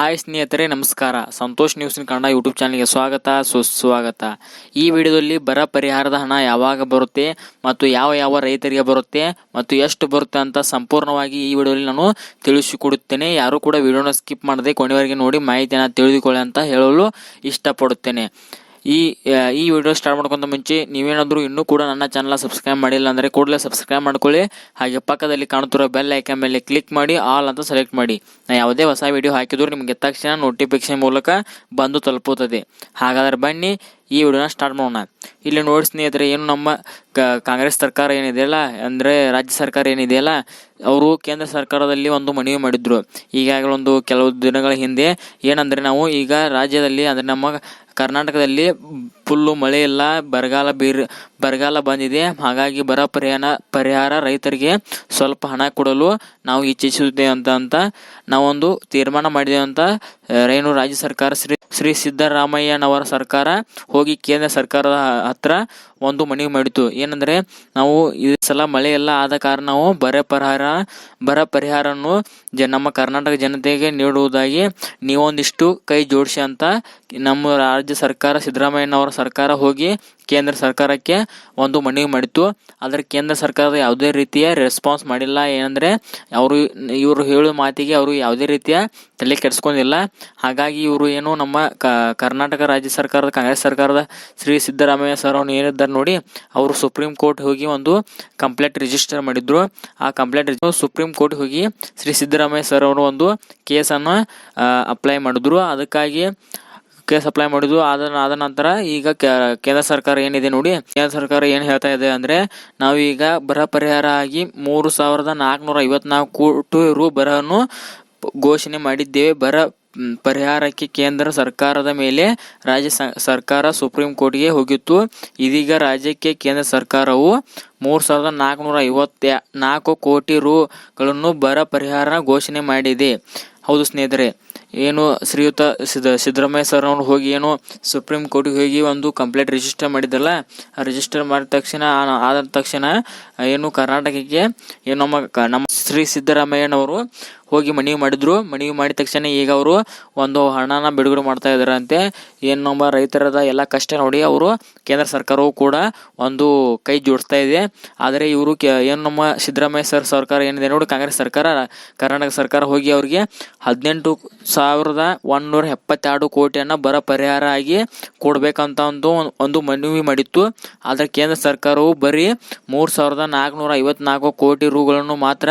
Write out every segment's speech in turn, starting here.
Hi ಸ್ನೇಹಿತರೆ, ನಮಸ್ಕಾರ. Santosh ನ್ಯೂಸಿನ Kannada YouTube ಚಾನಲ್ಗೆ ಸ್ವಾಗತ, ಸುಸ್ವಾಗತ. ಈ ವಿಡಿಯೋದಲ್ಲಿ ಬರ ಪರಿಹಾರದ ಹಣ ಯಾವಾಗ ಬರುತ್ತೆ ಮತ್ತು ಯಾವ ಯಾವ ರೈತರಿಗೆ ಬರುತ್ತೆ ಮತ್ತು ಎಷ್ಟು ಬರುತ್ತೆ ಅಂತ ಸಂಪೂರ್ಣವಾಗಿ ಈ ವಿಡಿಯೋದಲ್ಲಿ ನಾನು ತಿಳಿಸಿಕೊಡುತ್ತೇನೆ. ಯಾರು ಕೂಡ ವಿಡಿಯೋನ ಸ್ಕಿಪ್ ಮಾಡದೆ ಕೊನೆವರೆಗೆ ನೋಡಿ, ಮಾಹಿತಿಯನ್ನು ತಿಳಿದುಕೊಳ್ಳಿ ಅಂತ ಹೇಳಲು ಇಷ್ಟಪಡುತ್ತೇನೆ. ಈ ಈ ವಿಡಿಯೋ ಸ್ಟಾರ್ಟ್ ಮಾಡ್ಕೊಂತ ಮುಂಚೆ ನೀವೇನಾದರೂ ಇನ್ನೂ ಕೂಡ ನನ್ನ ಚಾನಲ್ ಸಬ್ಸ್ಕ್ರೈಬ್ ಮಾಡಿಲ್ಲ ಅಂದರೆ ಕೂಡಲೇ ಸಬ್ಸ್ಕ್ರೈಬ್ ಮಾಡ್ಕೊಳ್ಳಿ. ಹಾಗೆ ಪಕ್ಕದಲ್ಲಿ ಕಾಣುತ್ತಿರೋ ಬೆಲ್ ಐಕನ್ ಮೇಲೆ ಕ್ಲಿಕ್ ಮಾಡಿ ಆಲ್ ಅಂತ ಸೆಲೆಕ್ಟ್ ಮಾಡಿ. ನಾ ಯಾವುದೇ ಹೊಸ ವಿಡಿಯೋ ಹಾಕಿದ್ರು ನಿಮಗೆ ತಕ್ಷಣ ನೋಟಿಫಿಕೇಶನ್ ಮೂಲಕ ಬಂದು ತಲುಪುತ್ತದೆ. ಹಾಗಾದ್ರೆ ಬನ್ನಿ, ಈ ವಿಡಿಯೋನ ಸ್ಟಾರ್ಟ್ ಮಾಡೋಣ. ಇಲ್ಲಿ ನೋಡಿ ಸ್ನೇಹಿತರೆ, ಏನು ನಮ್ಮ ಕಾಂಗ್ರೆಸ್ ಸರ್ಕಾರ ಏನಿದೆಯಲ್ಲ ಅಂದರೆ ರಾಜ್ಯ ಸರ್ಕಾರ ಏನಿದೆಯಲ್ಲ ಅವರು ಕೇಂದ್ರ ಸರ್ಕಾರದಲ್ಲಿ ಒಂದು ಮನವಿ ಮಾಡಿದ್ರು. ಈಗಾಗಲೇ ಒಂದು ಕೆಲವು ದಿನಗಳ ಹಿಂದೆ, ಏನಂದರೆ ನಾವು ಈಗ ರಾಜ್ಯದಲ್ಲಿ, ಅಂದರೆ ನಮ್ಮ ಕರ್ನಾಟಕದಲ್ಲಿ ಫುಲ್ಲು ಮಳೆ ಇಲ್ಲ, ಬರಗಾಲ ಬೀರ್, ಬರಗಾಲ ಬಂದಿದೆ. ಹಾಗಾಗಿ ಬರ ಪರಿಹಾರ ಪರಿಹಾರ ರೈತರಿಗೆ ಸ್ವಲ್ಪ ಹಣ ಕೊಡಲು ನಾವು ಇಚ್ಛಿಸುತ್ತೇವೆ ಅಂತ ಅಂತ ನಾವೊಂದು ತೀರ್ಮಾನ ಮಾಡಿದೆವು ಅಂತ ಏನು ರಾಜ್ಯ ಸರ್ಕಾರ ಶ್ರೀ ಶ್ರೀ ಸಿದ್ದರಾಮಯ್ಯನವರ ಸರ್ಕಾರ ಹೋಗಿ ಕೇಂದ್ರ ಸರ್ಕಾರದ ಹತ್ರ ಒಂದು ಮನವಿ ಮಾಡಿತು ಏನಂದರೆ ನಾವು ಈ ಸಲ ಮಳೆ ಎಲ್ಲ ಆದ ಕಾರಣ ನಾವು ಬರ ಪರಿಹಾರ, ಬರ ಪರಿಹಾರವನ್ನು ಜ, ನಮ್ಮ ಕರ್ನಾಟಕ ಜನತೆಗೆ ನೀಡುವುದಾಗಿ ನೀವೊಂದಿಷ್ಟು ಕೈ ಜೋಡಿಸಿ ಅಂತ ನಮ್ಮ ರಾಜ್ಯ ಸರ್ಕಾರ ಸಿದ್ದರಾಮಯ್ಯನವರ ಸರ್ಕಾರ ಹೋಗಿ ಕೇಂದ್ರ ಸರ್ಕಾರಕ್ಕೆ ಒಂದು ಮನವಿ ಮಾಡಿತ್ತು. ಆದರೆ ಕೇಂದ್ರ ಸರ್ಕಾರದ ಯಾವುದೇ ರೀತಿಯ ರೆಸ್ಪಾನ್ಸ್ ಮಾಡಿಲ್ಲ. ಏನಂದರೆ ಅವರು ಇವರು ಹೇಳೋ ಮಾತಿಗೆ ಅವರು ಯಾವುದೇ ರೀತಿಯ ತಲೆ ಕೆಡಿಸ್ಕೊಂಡಿಲ್ಲ. ಹಾಗಾಗಿ ಇವರು ಏನು ನಮ್ಮ ಕರ್ನಾಟಕ ರಾಜ್ಯ ಸರ್ಕಾರದ, ಕಾಂಗ್ರೆಸ್ ಸರ್ಕಾರದ ಶ್ರೀ ಸಿದ್ದರಾಮಯ್ಯ ಸರ್ ಅವನು ಏನಿದ್ದಾರೆ ನೋಡಿ, ಅವರು ಸುಪ್ರೀಂ ಕೋರ್ಟ್ ಹೋಗಿ ಒಂದು ಕಂಪ್ಲೇಂಟ್ ರಿಜಿಸ್ಟರ್ ಮಾಡಿದ್ರು. ಆ ಕಂಪ್ಲೇಂಟ್ ಸುಪ್ರೀಂ ಕೋರ್ಟ್ ಹೋಗಿ ಶ್ರೀ ಸಿದ್ದರಾಮಯ್ಯ ಸರ್ ಅವರು ಒಂದು ಕೇಸನ್ನು ಅಪ್ಲೈ ಮಾಡಿದ್ರು. ಅದಕ್ಕಾಗಿ ಕೇಸ್ ಅಪ್ಲೈ ಮಾಡಿದ್ವು. ಆದ ಆದ ನಂತರ ಈಗ ಕೇಂದ್ರ ಸರ್ಕಾರ ಏನಿದೆ ನೋಡಿ, ಕೇಂದ್ರ ಸರ್ಕಾರ ಏನು ಹೇಳ್ತಾ ಇದೆ ಅಂದ್ರೆ ನಾವು ಈಗ ಬರ ಪರಿಹಾರ ಆಗಿ ಮೂರು ಸಾವಿರದ ನಾಲ್ಕುನೂರ ಐವತ್ನಾಲ್ಕು ಕೋಟಿ ರು ಬರವನ್ನು ಘೋಷಣೆ ಮಾಡಿದ್ದೇವೆ. ಬರ ಪರಿಹಾರಕ್ಕೆ ಕೇಂದ್ರ ಸರ್ಕಾರದ ಮೇಲೆ ರಾಜ್ಯ ಸರ್ಕಾರ ಸುಪ್ರೀಂ ಕೋರ್ಟ್ಗೆ ಹೋಗಿತ್ತು. ಇದೀಗ ರಾಜ್ಯಕ್ಕೆ ಕೇಂದ್ರ ಸರ್ಕಾರವು ಮೂರು ಸಾವಿರದ ನಾಲ್ಕುನೂರ ಐವತ್ತ ನಾಲ್ಕು ಕೋಟಿ ರುಗಳನ್ನು ಬರ ಪರಿಹಾರ ಘೋಷಣೆ ಮಾಡಿದೆ. ಹೌದು ಸ್ನೇಹಿತರೆ. ಏನು ಶ್ರೀಯುತ ಸಿದ್ದ ಸಿದ್ದರಾಮಯ್ಯ ಸರ್ ಅವ್ರು ಹೋಗಿ ಏನು ಸುಪ್ರೀಂ ಕೋರ್ಟಿಗೆ ಹೋಗಿ ಒಂದು ಕಂಪ್ಲೇಂಟ್ ರಿಜಿಸ್ಟರ್ ಮಾಡಿದ್ದಲ್ಲ ಆ ರಿಜಿಸ್ಟರ್ ಮಾಡಿದ ತಕ್ಷಣ ಆದ ತಕ್ಷಣ ಏನು ಕರ್ನಾಟಕಕ್ಕೆ ಏನು ನಮ್ಮ ನಮ್ಮ ಶ್ರೀ ಸಿದ್ದರಾಮಯ್ಯನವರು ಹೋಗಿ ಮನವಿ ಮಾಡಿದ್ರು. ಮನವಿ ಮಾಡಿದ ತಕ್ಷಣ ಈಗ ಅವರು ಒಂದು ಹಣನ ಬಿಡುಗಡೆ ಮಾಡ್ತಾ ಇದ್ದಾರೆ ಅಂತೆ ಏನು ನಮ್ಮ ರೈತರದ ಎಲ್ಲ ಕಷ್ಟ ನೋಡಿ ಅವರು ಕೇಂದ್ರ ಸರ್ಕಾರವು ಕೂಡ ಒಂದು ಕೈ ಜೋಡಿಸ್ತಾ ಇದೆ. ಆದರೆ ಇವರು ಕೆ, ಏನು ನಮ್ಮ ಸಿದ್ದರಾಮಯ್ಯ ಸರ್ ಸರ್ಕಾರ ಏನಿದೆ ನೋಡಿ, ಕಾಂಗ್ರೆಸ್ ಸರ್ಕಾರ, ಕರ್ನಾಟಕ ಸರ್ಕಾರ ಹೋಗಿ ಅವರಿಗೆ ಹದಿನೆಂಟು ಸಾವಿರದ ಒಂದೂರ ಎಪ್ಪತ್ತೆರಡು ಕೋಟಿಯನ್ನು ಬರ ಪರಿಹಾರ ಆಗಿ ಕೊಡಬೇಕಂತ ಒಂದು ಒಂದು ಮನವಿ ಮಾಡಿತ್ತು. ಆದರೆ ಕೇಂದ್ರ ಸರ್ಕಾರವು ಬರೀ ಮೂರು ಸಾವಿರದ ನಾಲ್ಕುನೂರ ಐವತ್ನಾಲ್ಕು ಕೋಟಿ ರೂಗಳನ್ನು ಮಾತ್ರ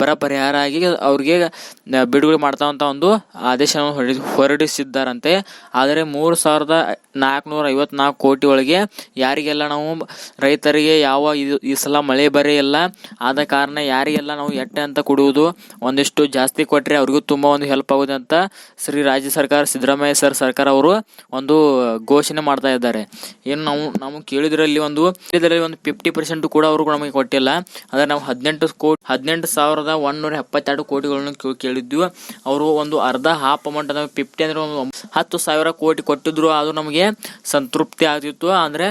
ಬರ ಪರಿಹಾರ ಆಗಿ ಅವ್ರಿಗೆ ಬಿಡುಗಡೆ ಮಾಡ್ತಾ ಅಂತ ಒಂದು ಆದೇಶವನ್ನು ಹೊರಡಿ, ಹೊರಡಿಸಿದ್ದಾರಂತೆ. ಆದರೆ ಮೂರು ಸಾವಿರದ ನಾಲ್ಕುನೂರ ಐವತ್ನಾಲ್ಕು ಕೋಟಿ ಒಳಗೆ ಯಾರಿಗೆಲ್ಲ ನಾವು ರೈತರಿಗೆ ಯಾವ ಇದು ಈ ಸಲ ಮಳೆ ಬರೇ ಇಲ್ಲ, ಆದ ಕಾರಣ ಯಾರಿಗೆಲ್ಲ ನಾವು ಎಟ್ಟೆ ಅಂತ ಕೊಡುವುದು ಒಂದಿಷ್ಟು ಜಾಸ್ತಿ ಕೊಟ್ಟರೆ ಅವ್ರಿಗೂ ತುಂಬ ಒಂದು ಹೆಲ್ಪ್ ಆಗುತ್ತೆ ಅಂತ ಶ್ರೀ ರಾಜ್ಯ ಸರ್ಕಾರ, ಸಿದ್ದರಾಮಯ್ಯ ಸರ್ ಸರ್ಕಾರ ಅವರು ಒಂದು ಘೋಷಣೆ ಮಾಡ್ತಾ ಇದ್ದಾರೆ. ಏನು ನಾವು ನಾವು ಕೇಳಿದ್ರಲ್ಲಿ ಒಂದು ಕೇಳಿದ್ರಲ್ಲಿ ಒಂದು ಫಿಫ್ಟಿ ಪರ್ಸೆಂಟ್ ಕೂಡ ಅವರು ನಮಗೆ ಕೊಟ್ಟಿಲ್ಲ. ಆದರೆ ನಾವು ಹದಿನೆಂಟು ಕೋಟಿ, ಹದಿನೆಂಟು ಸಾವಿರದ ಒಂದೂರ ಎಪ್ಪತ್ತೆರಡು ಕೋಟಿಗಳನ್ನು ಕೇಳಿದ್ವಿ ಅವರು ಒಂದು ಅರ್ಧ ಹಾಫ್ ಅಮೌಂಟ್ ಅಂದ್ರೆ ಫಿಫ್ಟಿ ಅಂದ್ರೆ ಒಂದು ಹತ್ತು ಸಾವಿರ ಕೋಟಿ ಕೊಟ್ಟಿದ್ರು. ಅದು ನಮಗೆ ಸಂತೃಪ್ತಿ ಆಗ್ತಿತ್ತು. ಅಂದರೆ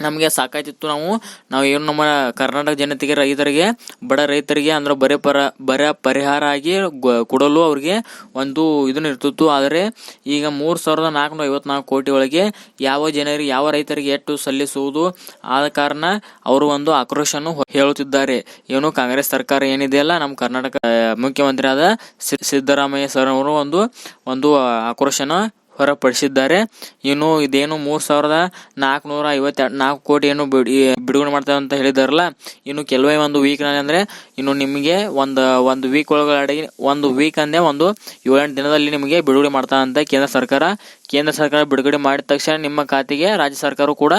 ನಮಗೆ ಸಾಕಾಯ್ತಿತ್ತು ನಾವು. ನಾವು ಏನು ನಮ್ಮ ಕರ್ನಾಟಕ ಜನತೆಗೆ, ರೈತರಿಗೆ, ಬಡ ರೈತರಿಗೆ ಅಂದ್ರೆ ಬರೇ ಪರ, ಬರ ಪರಿಹಾರ ಆಗಿ ಕೊಡಲು ಅವ್ರಿಗೆ ಒಂದು ಇದನ್ನ ಇರ್ತಿತ್ತು. ಆದರೆ ಈಗ ಮೂರು ಸಾವಿರದ ನಾಲ್ಕುನೂರ ಐವತ್ನಾಲ್ಕು ಕೋಟಿ ಒಳಗೆ ಯಾವ ಜನರಿಗೆ ಯಾವ ರೈತರಿಗೆ ಎಷ್ಟು ಸಲ್ಲಿಸುವುದು ಆದ ಕಾರಣ ಅವರು ಒಂದು ಆಕ್ರೋಶವನ್ನು ಹೊ- ಹೇಳುತ್ತಿದ್ದಾರೆ. ಏನು ಕಾಂಗ್ರೆಸ್ ಸರ್ಕಾರ ಏನಿದೆಯಲ್ಲ ನಮ್ಮ ಕರ್ನಾಟಕ ಮುಖ್ಯಮಂತ್ರಿ ಆದ ಸಿದ್ದರಾಮಯ್ಯ ಸರ್ ಅವರು ಒಂದು ಒಂದು ಆಕ್ರೋಶನ ಹೊರಪಡಿಸಿದ್ದಾರೆ. ಇನ್ನು ಇದೇನು ಮೂರು ಸಾವಿರದ ನಾಲ್ಕುನೂರ ಐವತ್ತೆರಡು ನಾಲ್ಕು ಕೋಟಿ ಏನು ಬಿಡಿ ಬಿಡುಗಡೆ ಮಾಡ್ತಾರೆ ಅಂತ ಹೇಳಿದಾರಲ್ಲ ಇನ್ನು ಕೆಲವೇ ಒಂದು ವೀಕ್ ಅಂದರೆ ಇನ್ನು ನಿಮಗೆ ಒಂದು ಒಂದು ವೀಕ್ ಒಳಗಡೆ, ಒಂದು ವೀಕ್ ಅಂದೇ ಒಂದು ಏಳೆಂಟು ದಿನದಲ್ಲಿ ನಿಮಗೆ ಬಿಡುಗಡೆ ಮಾಡ್ತಾ ಅಂತ ಕೇಂದ್ರ ಸರ್ಕಾರ ಕೇಂದ್ರ ಸರ್ಕಾರ ಬಿಡುಗಡೆ ಮಾಡಿದ ತಕ್ಷಣ ನಿಮ್ಮ ಖಾತೆಗೆ ರಾಜ್ಯ ಸರ್ಕಾರ ಕೂಡ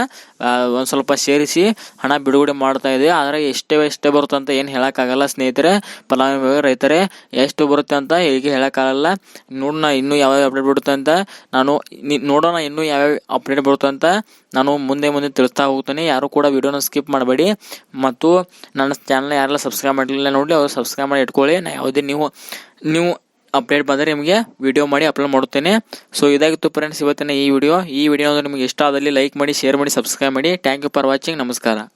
ಒಂದು ಸ್ವಲ್ಪ ಸೇರಿಸಿ ಹಣ ಬಿಡುಗಡೆ ಮಾಡ್ತಾ ಇದೆ. ಆದರೆ ಎಷ್ಟೇ ಎಷ್ಟೇ ಬರುತ್ತೆ ಅಂತ ಏನು ಹೇಳೋಕ್ಕಾಗಲ್ಲ ಸ್ನೇಹಿತರೆ. ಫಲಾನುಭವಿ ರೈತರೇ, ಎಷ್ಟು ಬರುತ್ತೆ ಅಂತ ಈಗ ಹೇಳೋಕ್ಕಾಗಲ್ಲ. ನೋಡೋಣ ಇನ್ನೂ ಯಾವ್ಯಾವ ಅಪ್ಡೇಟ್ ಬಿಡುತ್ತೆ ಅಂತ. ನಾನು ನೋಡೋಣ ಇನ್ನೂ ಯಾವ್ಯಾವ ಅಪ್ಡೇಟ್ ಬರುತ್ತೆ ಅಂತ ನಾನು ಮುಂದೆ ಮುಂದೆ ತಿಳಿಸ್ತಾ ಹೋಗ್ತೇನೆ. ಯಾರು ಕೂಡ ವಿಡಿಯೋನ ಸ್ಕಿಪ್ ಮಾಡಬೇಡಿ. ಮತ್ತು ನನ್ನ ಚಾನಲ್ ಯಾರೆಲ್ಲ ಸಬ್ಸ್ಕ್ರೈಬ್ ಮಾಡಲಿಲ್ಲ ನೋಡಿ ಅವರು ಸಬ್ಸ್ಕ್ರೈಬ್ ಮಾಡಿ ಇಟ್ಕೊಳ್ಳಿ. ನಾ ಯಾವುದೇ ನೀವು ನೀವು ಅಪ್ಡೇಟ್ ಬಂದರೆ ನಿಮಗೆ ವಿಡಿಯೋ ಮಾಡಿ ಅಪ್ಲೋಡ್ ಮಾಡುತ್ತೇನೆ. ಸೊ ಇದಾಗಿತ್ತು ಫ್ರೆಂಡ್ಸ್ ಇವತ್ತಿನ ಈ ವಿಡಿಯೋ ಈ ವಿಡಿಯೋ ನಿಮಗೆ ಇಷ್ಟ ಆದಲ್ಲಿ ಲೈಕ್ ಮಾಡಿ ಶೇರ್ ಮಾಡಿ ಸಬ್ಸ್ಕ್ರೈಬ್ ಮಾಡಿ. ಥ್ಯಾಂಕ್ ಯು ಫಾರ್ ವಾಚಿಂಗ್ ನಮಸ್ಕಾರ.